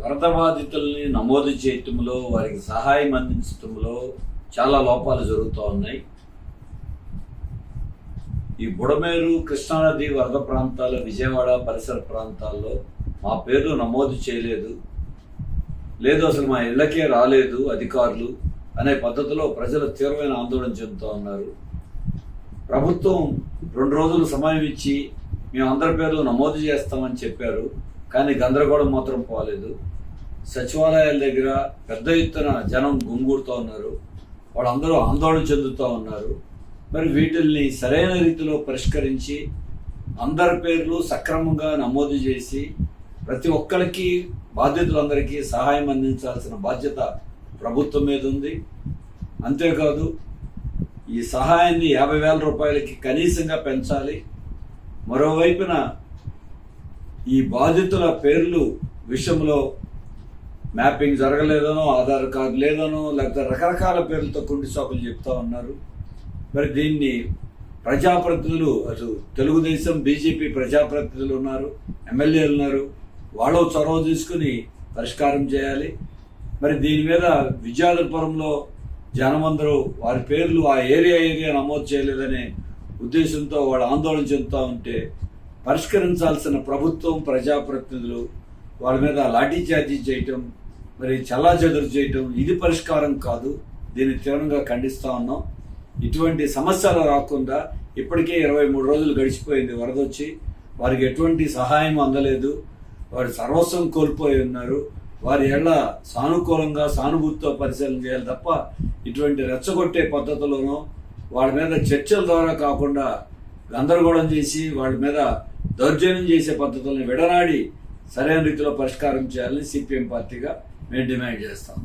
వరద బాధితుల్ని నమోదు చేయటంలో వారికి సహాయం అందించటంలో చాలా లోపాలు జరుగుతూ ఉన్నాయి. ఈ బుడమేరు కృష్ణానది వరద ప్రాంతాలు విజయవాడ పరిసర ప్రాంతాల్లో మా పేరు నమోదు చేయలేదు. లేదు అసలు మా ఇళ్ళకే రాలేదు అధికారులు అనే పద్ధతిలో ప్రజలు తీవ్రమైన ఆందోళన చెందుతూ ఉన్నారు. ప్రభుత్వం రెండు రోజులు సమయం ఇచ్చి మేము అందరి పేర్లు నమోదు చేస్తామని చెప్పారు. కానీ గందరగోళం మాత్రం పోలేదు. సచివాలయాల దగ్గర పెద్ద ఎత్తున జనం గుంగూడుతూ ఉన్నారు. వాళ్ళందరూ ఆందోళన చెందుతూ ఉన్నారు. మరి వీటిల్ని సరైన రీతిలో పరిష్కరించి అందరి పేర్లు సక్రమంగా నమోదు చేసి ప్రతి ఒక్కరికి బాధ్యతలందరికీ సహాయం అందించాల్సిన బాధ్యత ప్రభుత్వం మీద ఉంది. అంతేకాదు ఈ సహాయాన్ని యాభై వేల రూపాయలకి కనీసంగా పెంచాలి. మరోవైపున ఈ బాధితుల పేర్లు విషయంలో మ్యాపింగ్ జరగలేదనో ఆధార్ కార్డు లేదనో లేకపోతే రకరకాల పేర్లతో కుండి సాకులు చెప్తా ఉన్నారు. మరి దీన్ని ప్రజాప్రతినిధులు అటు తెలుగుదేశం బీజేపీ ప్రజాప్రతినిధులు ఉన్నారు ఎమ్మెల్యేలు ఉన్నారు. వాళ్ళు చొరవ తీసుకుని పరిష్కారం చేయాలి. మరి దీని మీద విద్యాధరపురంలో జనమందరూ వారి పేర్లు ఆ ఏరియా ఏరియా నమోదు చేయలేదనే ఉద్దేశంతో వాళ్ళు ఆందోళన చెందుతూ ఉంటే పరిష్కరించాల్సిన ప్రభుత్వం ప్రజాప్రతినిధులు వాళ్ళ మీద లాఠీ చార్జీ చేయటం మరి చల్లాచెదురు చేయటం ఇది పరిష్కారం కాదు. దీన్ని తీవ్రంగా ఖండిస్తూ ఉన్నాం. ఇటువంటి సమస్యలు రాకుండా ఇప్పటికే ఇరవై మూడు రోజులు గడిచిపోయింది వరదొచ్చి వారికి ఎటువంటి సహాయం అందలేదు. వారు సర్వస్వం కోల్పోయి ఉన్నారు. వారి ఎళ్ళ సానుకూలంగా సానుభూతితో పరిశీలన చేయాలి తప్ప ఇటువంటి రెచ్చగొట్టే పద్ధతిలోనూ వాళ్ళ మీద చర్చల ద్వారా కాకుండా గందరగోళం చేసి వాళ్ళ మీద దౌర్జన్యం చేసే పద్ధతులను విడనాడి సరైన రీతిలో పరిష్కారం చేయాలని సిపిఎం పార్టీగా మేము డిమాండ్ చేస్తాం.